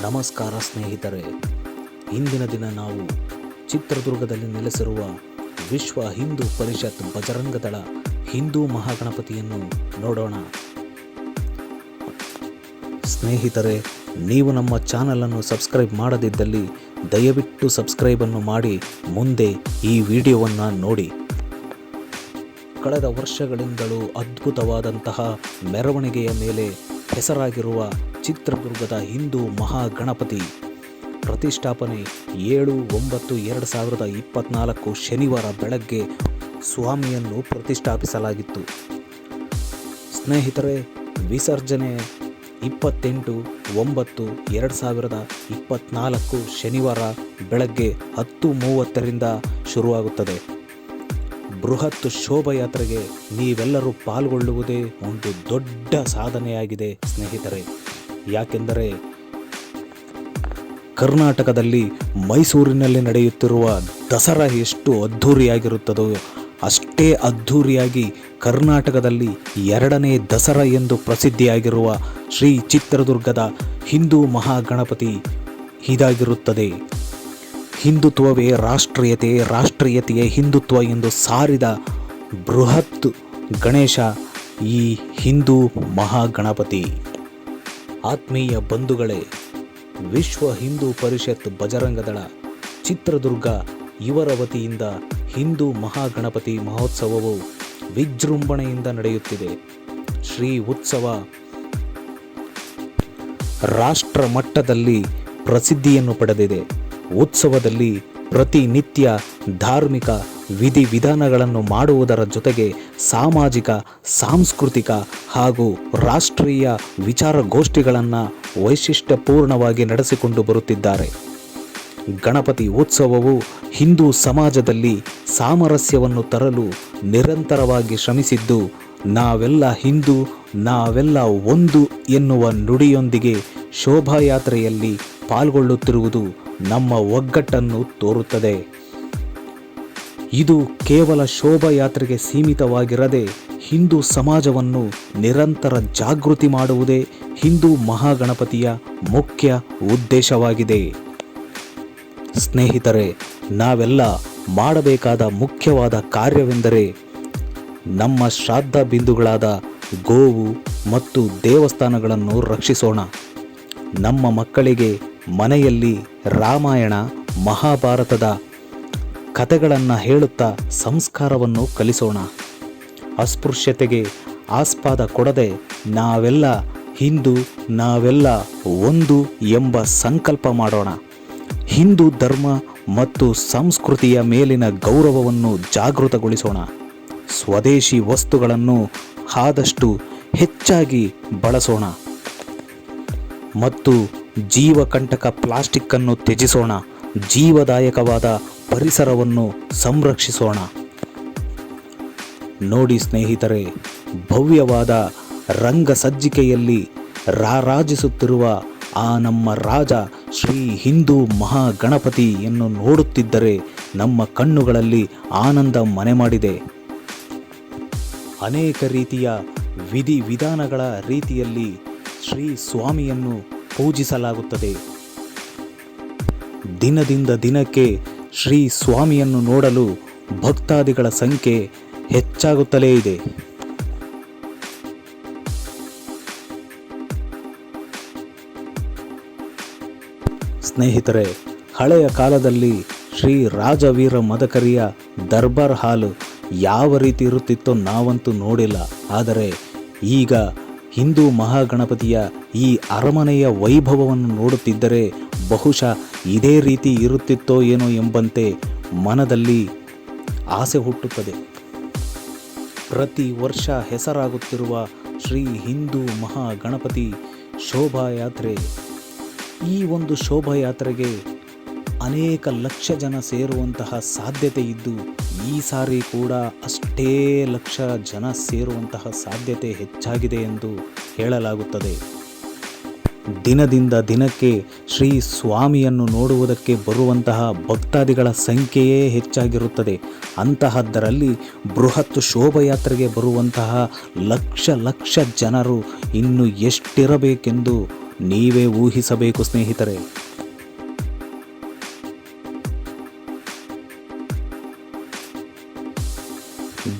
ನಮಸ್ಕಾರ ಸ್ನೇಹಿತರೆ. ಇಂದಿನ ದಿನ ನಾವು ಚಿತ್ರದುರ್ಗದಲ್ಲಿ ನೆಲೆಸಿರುವ ವಿಶ್ವ ಹಿಂದೂ ಪರಿಷತ್ ಬಜರಂಗದಳ ಹಿಂದೂ ಮಹಾಗಣಪತಿಯನ್ನು ನೋಡೋಣ. ಸ್ನೇಹಿತರೆ, ನೀವು ನಮ್ಮ ಚಾನಲನ್ನು ಸಬ್ಸ್ಕ್ರೈಬ್ ಮಾಡದಿದ್ದಲ್ಲಿ ದಯವಿಟ್ಟು ಸಬ್ಸ್ಕ್ರೈಬನ್ನು ಮಾಡಿ, ಮುಂದೆ ಈ ವಿಡಿಯೋವನ್ನು ನೋಡಿ. ಕಳೆದ ವರ್ಷಗಳಿಂದಲೂ ಅದ್ಭುತವಾದಂತಹ ಮೆರವಣಿಗೆಯ ಮೇಲೆ ಹೆಸರಾಗಿರುವ ಚಿತ್ರದುರ್ಗದ ಹಿಂದೂ ಮಹಾಗಣಪತಿ. ಪ್ರತಿಷ್ಠಾಪನೆ ಏಳು ಒಂಬತ್ತು ಎರಡು ಸಾವಿರದ ಇಪ್ಪತ್ನಾಲ್ಕು ಶನಿವಾರ ಬೆಳಗ್ಗೆ ಸ್ವಾಮಿಯನ್ನು ಪ್ರತಿಷ್ಠಾಪಿಸಲಾಗಿತ್ತು. ಸ್ನೇಹಿತರೆ, ವಿಸರ್ಜನೆ ಇಪ್ಪತ್ತೆಂಟು ಒಂಬತ್ತು ಎರಡು ಸಾವಿರದ ಇಪ್ಪತ್ನಾಲ್ಕು ಶನಿವಾರ ಬೆಳಗ್ಗೆ ಹತ್ತು ಮೂವತ್ತರಿಂದ ಶುರುವಾಗುತ್ತದೆ. ಬೃಹತ್ ಶೋಭಾಯಾತ್ರೆಗೆ ನೀವೆಲ್ಲರೂ ಪಾಲ್ಗೊಳ್ಳುವುದೇ ಒಂದು ದೊಡ್ಡ ಸಾಧನೆಯಾಗಿದೆ, ಸ್ನೇಹಿತರೆ. ಯಾಕೆಂದರೆ ಕರ್ನಾಟಕದಲ್ಲಿ ಮೈಸೂರಿನಲ್ಲಿ ನಡೆಯುತ್ತಿರುವ ದಸರಾ ಎಷ್ಟು ಅದ್ಧೂರಿಯಾಗಿರುತ್ತದೋ, ಅಷ್ಟೇ ಅದ್ಧೂರಿಯಾಗಿ ಕರ್ನಾಟಕದಲ್ಲಿ ಎರಡನೇ ದಸರಾ ಎಂದು ಪ್ರಸಿದ್ಧಿಯಾಗಿರುವ ಶ್ರೀ ಚಿತ್ರದುರ್ಗದ ಹಿಂದೂ ಮಹಾಗಣಪತಿ ಇದಾಗಿರುತ್ತದೆ. ಹಿಂದುತ್ವವೇ ರಾಷ್ಟ್ರೀಯತೆ, ರಾಷ್ಟ್ರೀಯತೆಯೇ ಹಿಂದುತ್ವ ಎಂದು ಸಾರಿದ ಬೃಹತ್ ಗಣೇಶ ಈ ಹಿಂದೂ ಮಹಾಗಣಪತಿ. ಆತ್ಮೀಯ ಬಂಧುಗಳೇ, ವಿಶ್ವ ಹಿಂದೂ ಪರಿಷತ್ ಬಜರಂಗದಳ ಚಿತ್ರದುರ್ಗ ಇವರ ವತಿಯಿಂದ ಹಿಂದೂ ಮಹಾಗಣಪತಿ ಮಹೋತ್ಸವವು ವಿಜೃಂಭಣೆಯಿಂದ ನಡೆಯುತ್ತಿದೆ. ಶ್ರೀ ಉತ್ಸವ ರಾಷ್ಟ್ರ ಮಟ್ಟದಲ್ಲಿ ಪ್ರಸಿದ್ಧಿಯನ್ನು ಪಡೆದಿದೆ. ಉತ್ಸವದಲ್ಲಿ ಪ್ರತಿನಿತ್ಯ ಧಾರ್ಮಿಕ ವಿಧಿವಿಧಾನಗಳನ್ನು ಮಾಡುವುದರ ಜೊತೆಗೆ ಸಾಮಾಜಿಕ, ಸಾಂಸ್ಕೃತಿಕ ಹಾಗೂ ರಾಷ್ಟ್ರೀಯ ವಿಚಾರಗೋಷ್ಠಿಗಳನ್ನು ವೈಶಿಷ್ಟ್ಯಪೂರ್ಣವಾಗಿ ನಡೆಸಿಕೊಂಡು ಬರುತ್ತಿದ್ದಾರೆ. ಗಣಪತಿ ಉತ್ಸವವು ಹಿಂದೂ ಸಮಾಜದಲ್ಲಿ ಸಾಮರಸ್ಯವನ್ನು ತರಲು ನಿರಂತರವಾಗಿ ಶ್ರಮಿಸಿದ್ದು, ನಾವೆಲ್ಲ ಹಿಂದೂ, ನಾವೆಲ್ಲ ಒಂದು ಎನ್ನುವ ನುಡಿಯೊಂದಿಗೆ ಶೋಭಾಯಾತ್ರೆಯಲ್ಲಿ ಪಾಲ್ಗೊಳ್ಳುತ್ತಿರುವುದು ನಮ್ಮ ಒಗ್ಗಟ್ಟನ್ನು ತೋರುತ್ತದೆ. ಇದು ಕೇವಲ ಶೋಭಾಯಾತ್ರೆಗೆ ಸೀಮಿತವಾಗಿರದೆ ಹಿಂದೂ ಸಮಾಜವನ್ನು ನಿರಂತರ ಜಾಗೃತಿ ಮಾಡುವುದೇ ಹಿಂದೂ ಮಹಾಗಣಪತಿಯ ಮುಖ್ಯ ಉದ್ದೇಶವಾಗಿದೆ. ಸ್ನೇಹಿತರೆ, ನಾವೆಲ್ಲ ಮಾಡಬೇಕಾದ ಮುಖ್ಯವಾದ ಕಾರ್ಯವೆಂದರೆ ನಮ್ಮ ಶ್ರಾದ್ದ ಬಿಂದುಗಳಾದ ಗೋವು ಮತ್ತು ದೇವಸ್ಥಾನಗಳನ್ನು ರಕ್ಷಿಸೋಣ. ನಮ್ಮ ಮಕ್ಕಳಿಗೆ ಮನೆಯಲ್ಲಿ ರಾಮಾಯಣ, ಮಹಾಭಾರತದ ಕಥೆಗಳನ್ನು ಹೇಳುತ್ತಾ ಸಂಸ್ಕಾರವನ್ನು ಕಲಿಸೋಣ. ಅಸ್ಪೃಶ್ಯತೆಗೆ ಆಸ್ಪಾದ ಕೊಡದೆ ನಾವೆಲ್ಲ ಹಿಂದೂ, ನಾವೆಲ್ಲ ಒಂದು ಎಂಬ ಸಂಕಲ್ಪ ಮಾಡೋಣ. ಹಿಂದೂ ಧರ್ಮ ಮತ್ತು ಸಂಸ್ಕೃತಿಯ ಮೇಲಿನ ಗೌರವವನ್ನು ಜಾಗೃತಗೊಳಿಸೋಣ. ಸ್ವದೇಶಿ ವಸ್ತುಗಳನ್ನು ಆದಷ್ಟು ಹೆಚ್ಚಾಗಿ ಬಳಸೋಣ. ಮತ್ತು ಜೀವಕಂಟಕ ಪ್ಲಾಸ್ಟಿಕ್ ಅನ್ನು ತ್ಯಜಿಸೋಣ. ಜೀವದಾಯಕವಾದ ಪರಿಸರವನ್ನು ಸಂರಕ್ಷಿಸೋಣ. ನೋಡಿ ಸ್ನೇಹಿತರೆ, ಭವ್ಯವಾದ ರಂಗ ಸಜ್ಜಿಕೆಯಲ್ಲಿ ರಾರಾಜಿಸುತ್ತಿರುವ ಆ ನಮ್ಮ ರಾಜ ಶ್ರೀ ಹಿಂದೂ ಮಹಾಗಣಪತಿಯನ್ನು ನೋಡುತ್ತಿದ್ದರೆ ನಮ್ಮ ಕಣ್ಣುಗಳಲ್ಲಿ ಆನಂದ ಮನೆ ಮಾಡಿದೆ ಅನೇಕ ರೀತಿಯ ವಿಧಿ ವಿಧಾನಗಳ ರೀತಿಯಲ್ಲಿ ಶ್ರೀ ಸ್ವಾಮಿಯನ್ನು ಪೂಜಿಸಲಾಗುತ್ತದೆ. ದಿನದಿಂದ ದಿನಕ್ಕೆ ಶ್ರೀ ಸ್ವಾಮಿಯನ್ನು ನೋಡಲು ಭಕ್ತಾದಿಗಳ ಸಂಖ್ಯೆ ಹೆಚ್ಚಾಗುತ್ತಲೇ ಇದೆ. ಸ್ನೇಹಿತರೆ, ಹಳೆಯ ಕಾಲದಲ್ಲಿ ಶ್ರೀ ರಾಜವೀರ ಮದಕರಿಯ ದರ್ಬಾರ್ ಹಾಲು ಯಾವ ರೀತಿ ಇರುತ್ತಿತ್ತೋ ನಾವಂತೂ ನೋಡಿಲ್ಲ. ಆದರೆ ಈಗ ಹಿಂದೂ ಮಹಾಗಣಪತಿಯ ಈ ಅರಮನೆಯ ವೈಭವವನ್ನು ನೋಡುತ್ತಿದ್ದರೆ ಬಹುಶಃ ಇದೇ ರೀತಿ ಇರುತ್ತಿತ್ತೋ ಏನೋ ಎಂಬಂತೆ ಮನದಲ್ಲಿ ಆಸೆ ಹುಟ್ಟುತ್ತದೆ. ಪ್ರತಿ ವರ್ಷ ಹೆಸರಾಗುತ್ತಿರುವ ಶ್ರೀ ಹಿಂದೂ ಮಹಾಗಣಪತಿ ಶೋಭಾಯಾತ್ರೆ. ಈ ಒಂದು ಶೋಭಾಯಾತ್ರೆಗೆ ಅನೇಕ ಲಕ್ಷ ಜನ ಸೇರುವಂತಹ ಸಾಧ್ಯತೆ ಇದ್ದು, ಈ ಸಾರಿ ಕೂಡ ಅಷ್ಟೇ ಲಕ್ಷ ಜನ ಸೇರುವಂತಹ ಸಾಧ್ಯತೆ ಹೆಚ್ಚಾಗಿದೆ ಎಂದು ಹೇಳಲಾಗುತ್ತದೆ. ದಿನದಿಂದ ದಿನಕ್ಕೆ ಶ್ರೀ ಸ್ವಾಮಿಯನ್ನು ನೋಡುವುದಕ್ಕೆ ಬರುವಂತಹ ಭಕ್ತಾದಿಗಳ ಸಂಖ್ಯೆಯೇ ಹೆಚ್ಚಾಗಿರುತ್ತದೆ. ಅಂತಹದ್ದರಲ್ಲಿ ಬೃಹತ್ ಶೋಭಯಾತ್ರೆಗೆ ಬರುವಂತಹ ಲಕ್ಷ ಲಕ್ಷ ಜನರು ಇನ್ನು ಎಷ್ಟಿರಬೇಕೆಂದು ನೀವೇ ಊಹಿಸಬೇಕು ಸ್ನೇಹಿತರೆ.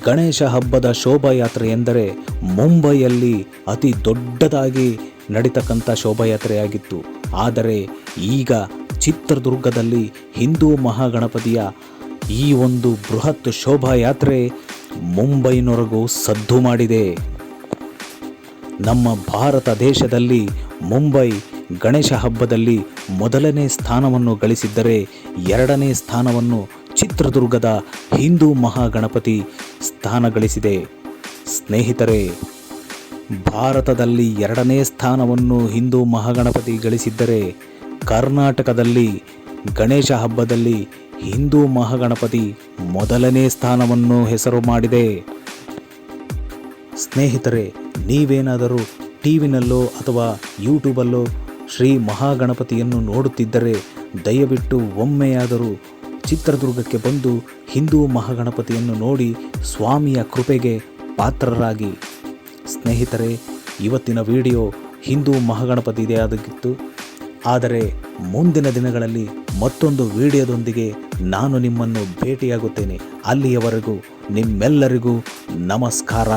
ಗಣೇಶ ಹಬ್ಬದ ಶೋಭಾಯಾತ್ರೆ ಎಂದರೆ ಮುಂಬೈಯಲ್ಲಿ ಅತಿ ದೊಡ್ಡದಾಗಿ ನಡೀತಕ್ಕಂಥ ಶೋಭಾಯಾತ್ರೆಯಾಗಿತ್ತು. ಆದರೆ ಈಗ ಚಿತ್ರದುರ್ಗದಲ್ಲಿ ಹಿಂದೂ ಮಹಾಗಣಪತಿಯ ಈ ಒಂದು ಬೃಹತ್ ಶೋಭಾಯಾತ್ರೆ ಮುಂಬೈನವರೆಗೂ ಸದ್ದು ಮಾಡಿದೆ. ನಮ್ಮ ಭಾರತ ದೇಶದಲ್ಲಿ ಮುಂಬೈ ಗಣೇಶ ಹಬ್ಬದಲ್ಲಿ ಮೊದಲನೇ ಸ್ಥಾನವನ್ನು ಗಳಿಸಿದ್ದರೆ ಎರಡನೇ ಸ್ಥಾನವನ್ನು ಚಿತ್ರದುರ್ಗದ ಹಿಂದೂ ಮಹಾಗಣಪತಿ ಸ್ಥಾನ ಗಳಿಸಿದೆ. ಸ್ನೇಹಿತರೆ, ಭಾರತದಲ್ಲಿ ಎರಡನೇ ಸ್ಥಾನವನ್ನು ಹಿಂದೂ ಮಹಾಗಣಪತಿ ಗಳಿಸಿದ್ದರೆ, ಕರ್ನಾಟಕದಲ್ಲಿ ಗಣೇಶ ಹಬ್ಬದಲ್ಲಿ ಹಿಂದೂ ಮಹಾಗಣಪತಿ ಮೊದಲನೇ ಸ್ಥಾನವನ್ನು ಹೆಸರು ಮಾಡಿದೆ. ಸ್ನೇಹಿತರೆ, ನೀವೇನಾದರೂ ಟಿವಿನಲ್ಲೋ ಅಥವಾ ಯೂಟ್ಯೂಬಲ್ಲೋ ಶ್ರೀ ಮಹಾಗಣಪತಿಯನ್ನು ನೋಡುತ್ತಿದ್ದರೆ, ದಯವಿಟ್ಟು ಒಮ್ಮೆಯಾದರೂ ಚಿತ್ರದುರ್ಗಕ್ಕೆ ಬಂದು ಹಿಂದೂ ಮಹಾಗಣಪತಿಯನ್ನು ನೋಡಿ ಸ್ವಾಮಿಯ ಕೃಪೆಗೆ ಪಾತ್ರರಾಗಿ. ಸ್ನೇಹಿತರೆ, ಇವತ್ತಿನ ವಿಡಿಯೋ ಹಿಂದೂ ಮಹಾಗಣಪತಿ ಆದಾಗಿತ್ತು ಆದರೆ ಮುಂದಿನ ದಿನಗಳಲ್ಲಿ ಮತ್ತೊಂದು ವಿಡಿಯೋದೊಂದಿಗೆ ನಾನು ನಿಮ್ಮನ್ನು ಭೇಟಿಯಾಗುತ್ತೇನೆ. ಅಲ್ಲಿಯವರೆಗೂ ನಿಮ್ಮೆಲ್ಲರಿಗೂ ನಮಸ್ಕಾರ.